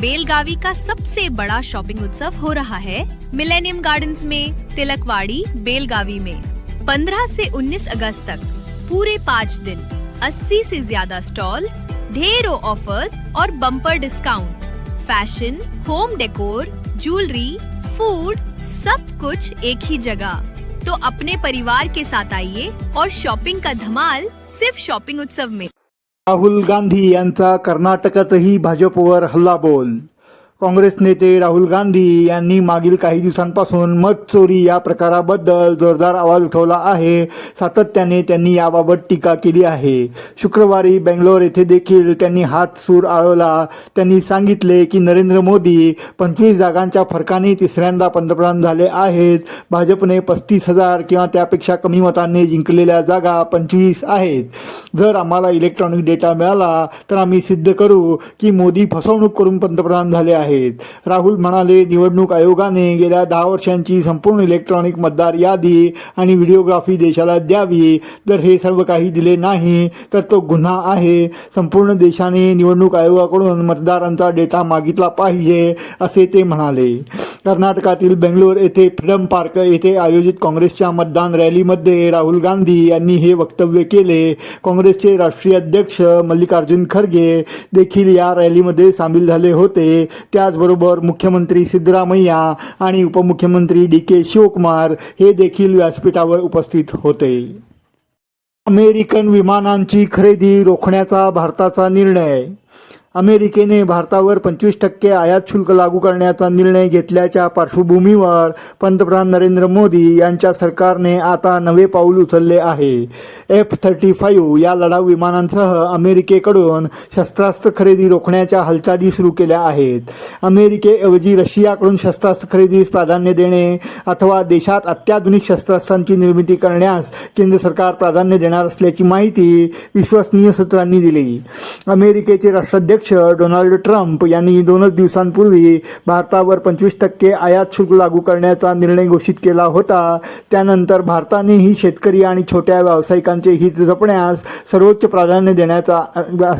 बेलगावी का सबसे बड़ा शॉपिंग उत्सव हो रहा है मिलेनियम गार्डन्स में, तिलकवाड़ी, बेलगावी में। 15 से 19 अगस्त तक, पूरे पाँच दिन 80 से ज़्यादा स्टॉल्स, ढेरों ऑफर्स और bumper discount. Fashion, home decor, jewellery, food, सब कुछ एक ही जगह। तो अपने परिवार के साथ आइए और शॉपिंग का धमाल सिर्फ़ शॉपिंग उत्सव में। राहुल गांधी यांचा कर्नाटकातही भाजपवर हल्लाबोल काँग्रेस नेते राहुल गांधी यांनी मागील काही दिवसांपासून मत चोरी या प्रकाराबद्दल जोरदार आवाज उठवला आहे. सातत्याने त्यांनी याबाबत टीका केली आहे. शुक्रवारी बेंगलोर येथे देखील त्यांनी हात सूर आळवला. त्यांनी सांगितले की नरेंद्र मोदी पंचवीस जागांच्या फरकाने तिसऱ्यांदा पंतप्रधान झाले आहेत. भाजपने पस्तीस हजार किंवा त्यापेक्षा कमी मतांनी जिंकलेल्या जागा पंचवीस आहेत. जर आम्हाला इलेक्ट्रॉनिक डेटा मिळाला तर आम्ही सिद्ध करू की मोदी फसवणूक करून पंतप्रधान झाले आहेत. राहुल म्हणाले निवडणूक आयोगाने गेल्या दहा वर्षांची संपूर्ण इलेक्ट्रॉनिक मतदार यादी आणि व्हिडिओग्राफी देशाला द्यावी. जर हे सर्व काही दिले नाही तर तो गुन्हा आहे. संपूर्ण देशाने निवडणूक आयोगाकडून मतदारांचा डेटा मागितला पाहिजे असे ते म्हणाले. कर्नाटकातील बेंगलोर येथे फ्रीडम पार्क येथे आयोजित काँग्रेसच्या मतदान रॅलीमध्ये राहुल गांधी यांनी हे वक्तव्य केले. काँग्रेसचे राष्ट्रीय अध्यक्ष मल्लिकार्जुन खरगे देखील या रॅलीमध्ये सामील झाले होते. त्याचबरोबर मुख्यमंत्री सिद्धरामय्या आणि उपमुख्यमंत्री डी के शिवकुमार हे देखील व्यासपीठावर उपस्थित होते. अमेरिकन विमानांची खरेदी रोखण्याचा भारताचा निर्णय अमेरिकेने भारतावर पंचवीस टक्के आयात शुल्क लागू करण्याचा निर्णय घेतल्याच्या पार्श्वभूमीवर पंतप्रधान नरेंद्र मोदी यांच्या सरकारने आता नवे पाऊल उचलले आहे. एफ थर्टी फाईव्ह या लढाऊ विमानांसह अमेरिकेकडून शस्त्रास्त्र खरेदी रोखण्याच्या हालचाली सुरू केल्या आहेत. अमेरिकेऐवजी रशियाकडून शस्त्रास्त्र खरेदीस प्राधान्य देणे अथवा देशात अत्याधुनिक शस्त्रास्त्रांची निर्मिती करण्यास केंद्र सरकार प्राधान्य देणार असल्याची माहिती विश्वसनीय सूत्रांनी दिली. अमेरिकेचे राष्ट्राध्यक्ष डोनाल्ड ट्रम्प यांनी दोनच दिवसांपूर्वी भारतावर पंचवीस टक्के आयात शुल्क लागू करण्याचा निर्णय घोषित केला होता. त्यानंतर भारतानेही शेतकरी आणि छोट्या व्यावसायिकांचे हित जपण्यास सर्वोच्च प्राधान्य देण्याचा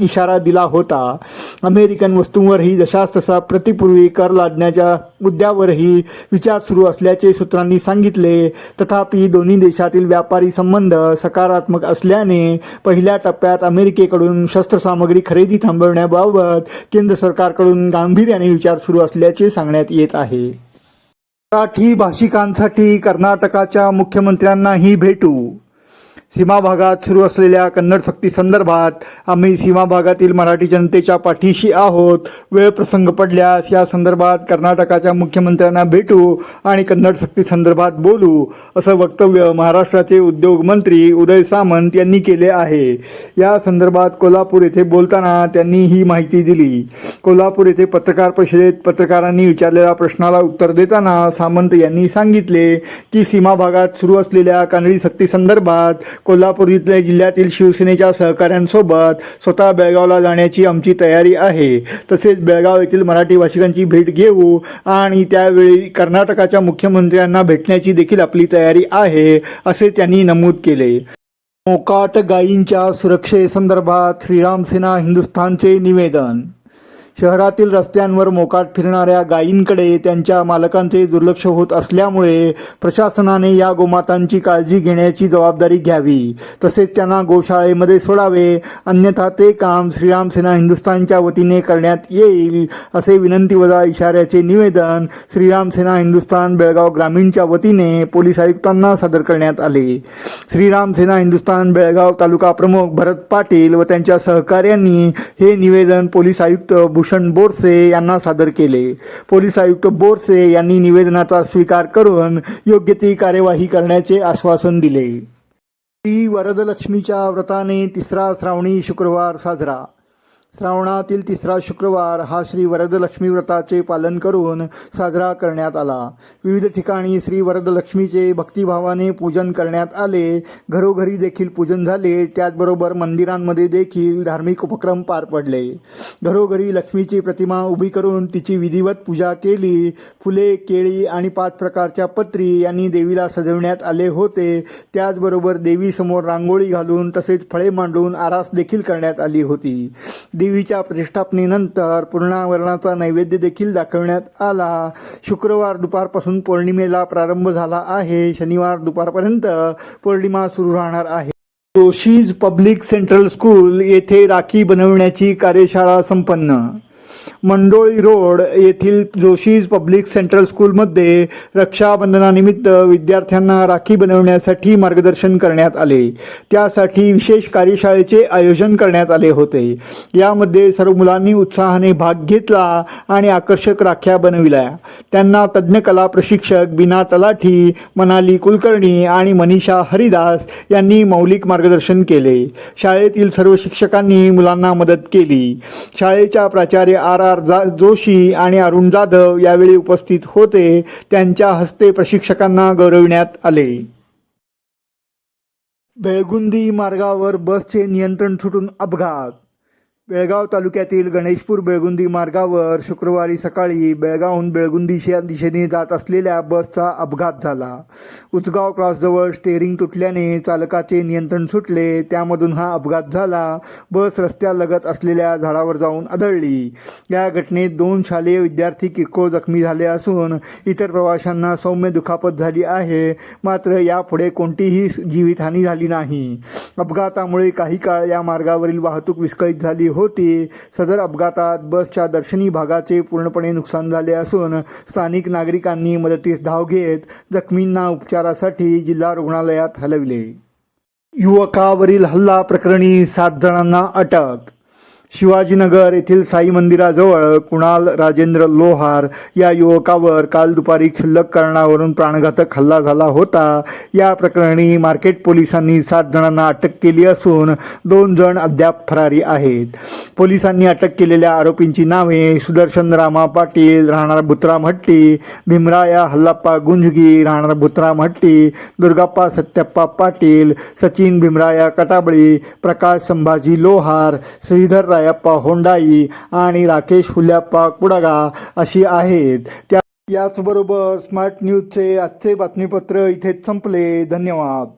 इशारा दिला होता. अमेरिकन वस्तूंवरही जशास तसा प्रतिपूर्वी कर लादण्याच्या मुद्द्यावरही विचार सुरू असल्याचे सूत्रांनी सांगितले. तथापि दोन्ही देशातील व्यापारी संबंध सकारात्मक असल्याने पहिल्या टप्प्यात अमेरिकेकडून शस्त्रसामग्री खरेदी थांबवण्याबाबत केंद्र सरकारकडून गांभीर्याने विचार सुरू असल्याचे सांगण्यात येत आहे. मराठी भाषिकांसाठी कर्नाटकाच्या मुख्यमंत्र्यांनाही भेटू. सीमा भागात सुरू असलेल्या कन्नड सक्ती संदर्भात आम्ही सीमा भागातील मराठी जनतेच्या पाठीशी आहोत. वेळ प्रसंग पडल्यास या संदर्भात कर्नाटकाच्या मुख्यमंत्र्यांना भेटू आणि कन्नड सक्ती संदर्भात बोलू असं वक्तव्य महाराष्ट्राचे उद्योग मंत्री उदय सामंत यांनी केले आहे. या संदर्भात कोल्हापूर येथे बोलताना त्यांनी ही माहिती दिली. कोल्हापूर येथे पत्रकार परिषदेत पत्रकारांनी विचारलेल्या प्रश्नाला उत्तर देताना सामंत यांनी सांगितले की सीमा भागात सुरू असलेल्या कानडी सक्ती संदर्भात कोल्हापूर इथल्या जिल्ह्यातील शिवसेनेच्या सहकाऱ्यांसोबत स्वतः बेळगावला जाण्याची आमची तयारी आहे. तसेच बेळगाव येथील मराठी भाषिकांची भेट घेऊ आणि त्यावेळी कर्नाटकाच्या मुख्यमंत्र्यांना भेटण्याची देखील आपली तयारी आहे असे त्यांनी नमूद केले. मोकाट गायींच्या सुरक्षेसंदर्भात श्रीराम सेना हिंदुस्थानचे निवेदन शहरातील रस्त्यांवर मोकाट फिरणाऱ्या गायींकडे त्यांच्या मालकांचे दुर्लक्ष होत असल्यामुळे प्रशासनाने या गोमातांची काळजी घेण्याची जबाबदारी घ्यावी. तसेच त्यांना गोशाळेमध्ये सोडावे. अन्यथा ते काम श्रीराम सेना हिंदुस्थानच्या वतीने करण्यात येईल असे विनंती वजा इशाऱ्याचे निवेदन श्रीराम सेना हिंदुस्थान बेळगाव ग्रामीणच्या वतीने पोलीस आयुक्तांना सादर करण्यात आले. श्रीराम सेना हिंदुस्थान बेळगाव तालुका प्रमुख भरत पाटील व त्यांच्या सहकार्यांनी हे निवेदन पोलीस आयुक्त भूषण बोरसे यांना सादर केले. पोलीस आयुक्त बोरसे यांनी निवेदनाचा स्वीकार करून योग्य ती कार्यवाही करण्याचे आश्वासन दिले. श्री वरदलक्ष्मीच्या व्रताने तिसरा श्रावणी शुक्रवार साजरा. श्रावणातील तिसरा शुक्रवार हा श्री वरदलक्ष्मी व्रताचे पालन करून साजरा करण्यात आला. विविध ठिकाणी श्री वरदलक्ष्मीचे भक्तिभावाने पूजन करण्यात आले. घरोघरी देखील पूजन झाले. त्याचबरोबर मंदिरांमध्ये देखील धार्मिक उपक्रम पार पडले. घरोघरी लक्ष्मीची प्रतिमा उभी करून तिची विधिवत पूजा केली. फुले केळी आणि पाच प्रकारच्या पत्री यांनी देवीला सजवण्यात आले होते. त्याचबरोबर देवीसमोर रांगोळी घालून तसेच फळे मांडून आरास देखील करण्यात आली होती. देवीच्या प्रतिष्ठापनेनंतर पूर्णावरणाचा नैवेद्य देखील दाखवण्यात आला. शुक्रवार दुपारपासून पौर्णिमेला प्रारंभ झाला आहे. शनिवार दुपारपर्यंत पौर्णिमा सुरू राहणार आहे. जोशीज पब्लिक सेंट्रल स्कूल येथे राखी बनवण्याची कार्यशाळा संपन्न. मंडोळी रोड येथील जोशीज पब्लिक सेंट्रल स्कूलमध्ये रक्षाबंधनानिमित्त विद्यार्थ्यांना राखी बनवण्यासाठी मार्गदर्शन करण्यात आले. त्यासाठी विशेष कार्यशाळेचे आयोजन करण्यात आले होते. यामध्ये सर्व मुलांनी उत्साहाने भाग घेतला आणि आकर्षक राख्या बनविल्या. त्यांना तज्ज्ञ कला प्रशिक्षक बिना तलाठी मनाली कुलकर्णी आणि मनीषा हरिदास यांनी मौलिक मार्गदर्शन केले. शाळेतील सर्व शिक्षकांनी मुलांना मदत केली. शाळेच्या प्राचार्य आर आर जा जोशी आणि अरुण जाधव यावेळी उपस्थित होते. त्यांच्या हस्ते प्रशिक्षकांना गौरविण्यात आले. बेळगुंदी मार्गावर बसचे नियंत्रण सुटून अपघात बेळगाव तालुक्यातील गणेशपूर बेळगुंदी मार्गावर शुक्रवारी सकाळी बेळगावहून बेळगुंदीच्या दिशेने जात असलेल्या बसचा अपघात झाला. उचगाव क्रॉसजवळ स्टेअरिंग तुटल्याने चालकाचे नियंत्रण सुटले. त्यामधून हा अपघात झाला. बस रस्त्यालगत असलेल्या झाडावर जाऊन आदळली. या घटनेत दोन शालेय विद्यार्थी किरकोळ जखमी झाले असून इतर प्रवाशांना सौम्य दुखापत झाली आहे. मात्र यापुढे कोणतीही जीवितहानी झाली नाही. अपघातामुळे काही काळ या मार्गावरील वाहतूक विस्कळीत झाली हो होती. सदर अपघातात बसच्या दर्शनी भागाचे पूर्णपणे नुकसान झाले असून स्थानिक नागरिकांनी मदतीस धाव घेत जखमींना उपचारासाठी जिल्हा रुग्णालयात हलविले. युवकावरील हल्ला प्रकरणी सात जणांना अटक शिवाजीनगर येथील साई मंदिराजवळ कुणाल राजेंद्र लोहार या युवकावर काल दुपारी क्षुल्लक कारणावरून प्राणघातक हल्ला झाला होता. या प्रकरणी मार्केट पोलिसांनी सात जणांना अटक केली असून दोन जण अद्याप फरारी आहेत. पोलिसांनी अटक केलेल्या आरोपींची नावे सुदर्शन रामा पाटील राहणार बुतराम हट्टी भीमराया हल्लाप्पा गुंजगी राहणार बुतराम हट्टी दुर्गाप्पा सत्यप्पा पाटील सचिन भीमराया कटाबळी प्रकाश संभाजी लोहार श्रीधर राय रायप्पा होंडाई आणि राकेश हुल्याप्पा कुडागा अशी आहेत. त्या याचबरोबर स्मार्ट न्यूजचे आजचे बातमीपत्र इथेच संपले. धन्यवाद.